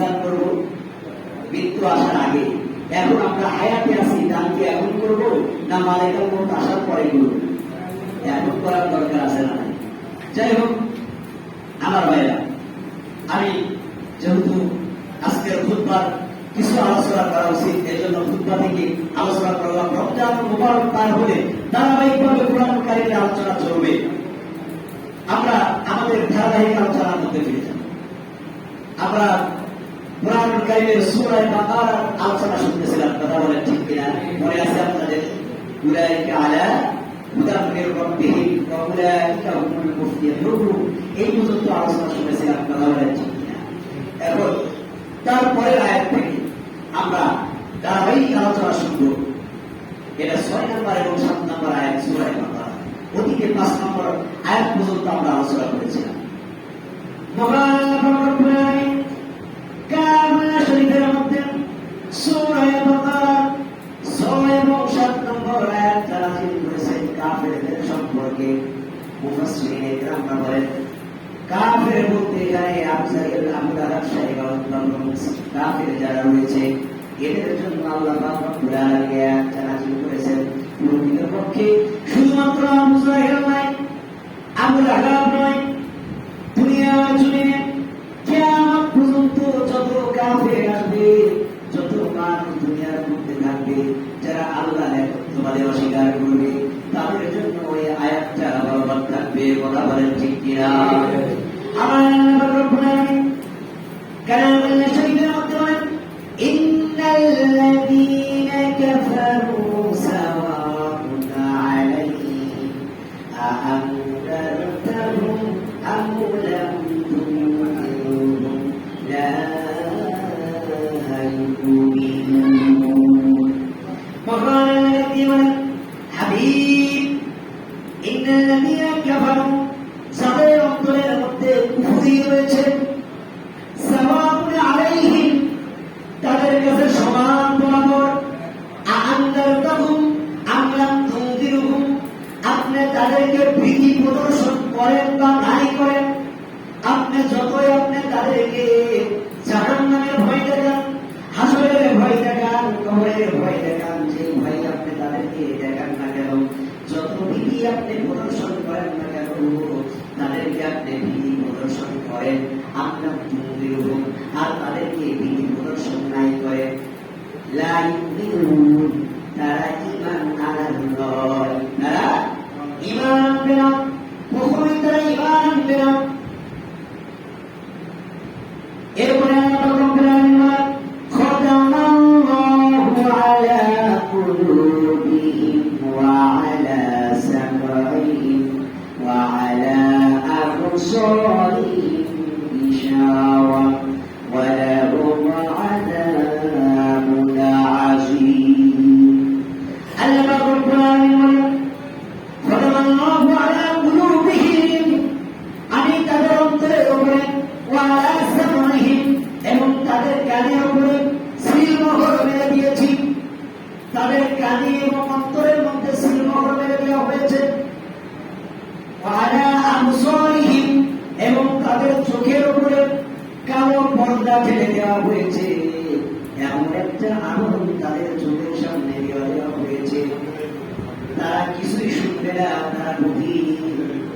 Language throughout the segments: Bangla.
দান করব। মৃত্যু আসার আগে। এখন আমরা হায়াতে আছি দান কি এখন করব না মালিকার মত আসার পরে করব। এখন করার দরকার আছে না। যাই হোক, আমার ভাইরা, আমি যেহেতু আজকের খুতবার কিছু আলোচনা করা উচিত এই জন্য খুতবা থেকে আলোচনা করলাম। রমজান মুবারক পার হলে ধারাবাহিকভাবে কোরআন কারিমের আলোচনা চলবে। আমরা আমাদের ধারাবাহিক আলোচনার মধ্যে ফিরে যাব। আমরা আলোচনা শুনতেছিলাম ঠিক কিনা? মনে আপনাদের? আলোচনা শুনেছিলাম তারপরের আয়াত থেকে আমরা ধারাবাহিক আলোচনা শুনব। এটা ছয় নম্বর এবং সাত নম্বর আয়াত সূরা বাকারা। পাঁচ নম্বর আয়াত পর্যন্ত আমরা আলোচনা করেছিলাম। এবং সাত নম্বর আয়াত নাযিল করেছেন কাফেরদের সম্পর্কে মুফাসসিরিন একরামরা বলেন কাফের বলতে এখানে আবসারিল আমদারাত শাইবাউল্লাহ কাফের যারা রয়েছে এদের জন্য আল্লাহ পাক রব্বুল আলামিন আয়াতটা নাযিল করেছেন মুমিনের ang daragtarong ang ulam. আপনি প্রদর্শন করেন না কেন তাদেরকে আপনি বিধি প্রদর্শন করেন আপনার তুমিরহুম আর তাদেরকে বিধি প্রদর্শন নাই করেন লা ইউমিনুন, তারা ঈমান আনন্দ তারা ঈমান পর্দা ফেলে দেওয়া হয়েছে। এমন একটা আনন্দ তাদের চোখের সামনে হয়েছে। তারা কিছুই শুনবে না, তারা নদী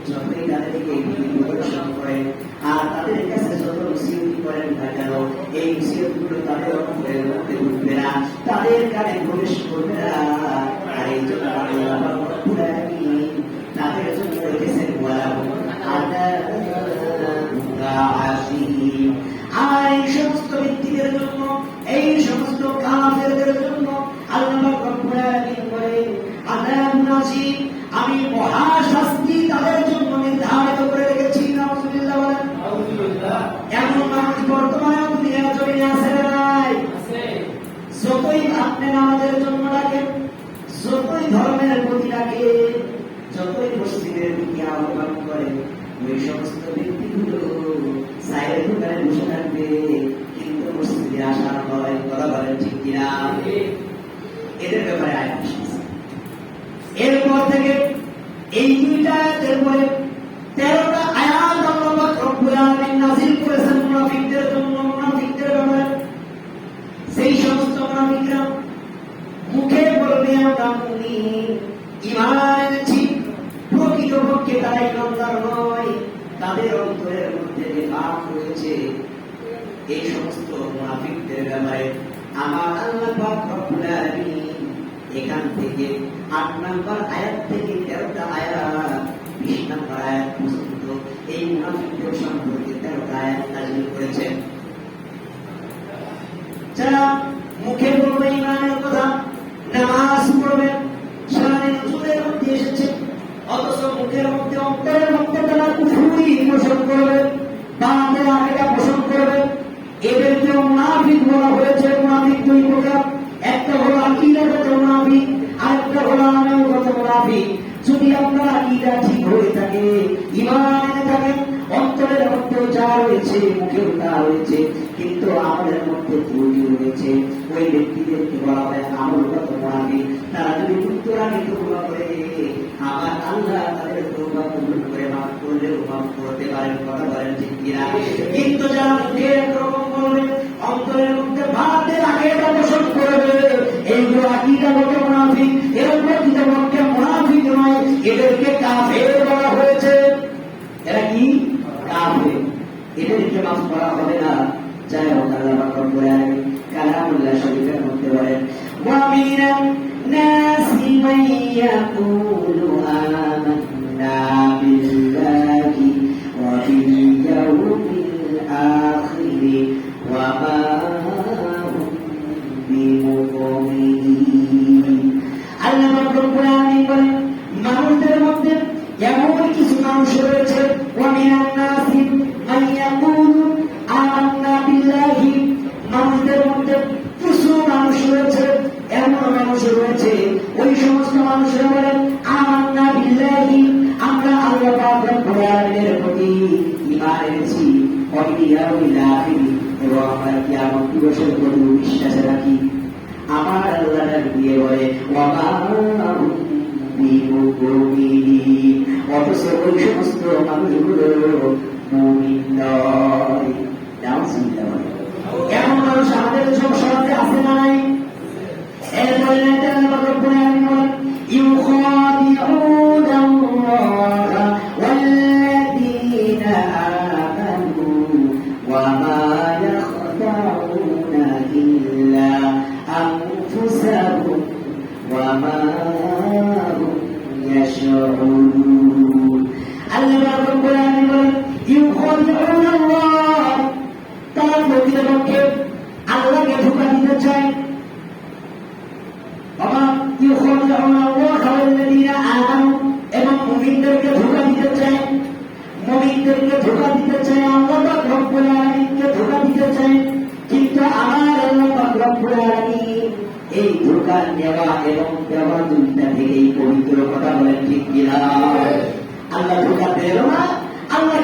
যতই তাদেরকে প্রদর্শন করেন, আর তাদের কাছে যত সিউটি করেন না কেন, এই সিউটগুলো তাদের অন্তরের মধ্যে ঢুকবে না। তাদের কানে প্রবেশ আযাবুন আমি মহা শাস্তি তাদের জন্য নির্ধারিত করে রেখেছি নাউজুবিল্লাহ বলেন? এমন মানুষ বর্তমানে দুনিয়ার জমিনে আছে নাই? যতই আপনি নামাজের জন্য ডাকেন যতই ধর্মের প্রতি ডাকেন যতই মসজিদের দিকে আহ্বান করেন ওই সমস্ত ব্যক্তিগুলো সাইডের দোকানে বসে থাকবে কিন্তু মসজিদে আসার হয় কথা বলেন ঠিক কিনা? এদের ব্যাপারে আয় এরপর থেকে এই দুইটা আয়াতের পরে তেরোটা আয়াত আল্লাহ রব্বুল আলামিন নাযিল করেছেন মুনাফিকদের জন্য, মুনাফিকদের ব্যাপারে। সেই সমস্ত মুনাফিকরা মুখে বলবে, আমরা মুমিন। ঈমান এনেছি প্রকৃতপক্ষে তারা ইমানদার নয়। তাদের অন্তরের মধ্যে যে পাপ রয়েছে। এই সমস্ত মুনাফিকদের ব্যাপারে আমার আল্লাহ রব্বুল আলামিন এখান থেকে আট নাম্বার আয়াত থেকে তেরোটা আয়াত বিশ নাম্বার আয়াত পর্যন্ত এই মুনাফিকদের সম্পর্কে তেরোটা আয়াত নাজিল করেছেন যারা মুখে বলবে ইমানের কথা, নামাজ পড়বে, সারাদিন নজুলের মধ্যে এসেছে, অথচ মুখের মধ্যে, অন্তরের মধ্যে তারা কুফুরি পোষণ করবে বাংলাদেশ আমেরিকা পোষণ করবে। এদেরকে মুনাফিক বলা হয়েছে, মুনাফিক দুই প্রকার। একটা হলো আকিদাগত মুনাফিক মুনাফিক যদি আপনার আকিদা ঠিক হয়ে থাকে, ইমান এনে থাকেন অন্তরের মধ্যে যা রয়েছে, মুখেও তা রয়েছে, কিন্তু আমাদের মধ্যে ত্রুটি রয়েছে। ওই ব্যক্তিদেরকে বলা হয়? আমলগত মুনাফিক তারা যদি উত্তরাকে তৌবা করে আমার আল্লাহ তাদের তৌবা কবুল করে মাফ করলে মাফ করতে পারেন। কথা বলেন ঠিক কিনা? কিন্তু যারা মুখে একরকম বলবে অন্তরের মধ্যে ভারতের আগে পোষণ করবে এইগুলো আকিদা ইয়াকুলু আমান্না বিল্লাহি ওয়া বিল ইয়াউমিল আখির ওয়া মা হুম বিমুমিনিন আল্লাহ রব্বুল আলামিন বলেন, মানুষদের মধ্যে এমন কিছু মানুষ রয়েছে ওয়া মিনান নাসি মানুষ রয়েছে, ওই সমস্ত মানুষরা বলেন, আমান্না বিল্লাহি, আমরা আল্লাহ পাক রব্বুল প্রতি ঈমান এনেছি। এবং আমরা দিবসের প্রতি বিশ্বাস রাখি। আমার বলে অথচ ওই সমস্ত মানুষগুলো মুমিনদেরকে ধোকা দিতে চায় আল্লাহ পাক রব্বুল আলামিনকে ধোকা দিতে চায় কিন্তু আমার আল্লাহ পাক রব্বুল আলামিন এই ধোকা নেওয়া এবং দেওয়া দুইটা থেকেই পবিত্র কথা বলেন ঠিক কিনা? আল্লাহ ধোকা দেয় না আল্লাহকে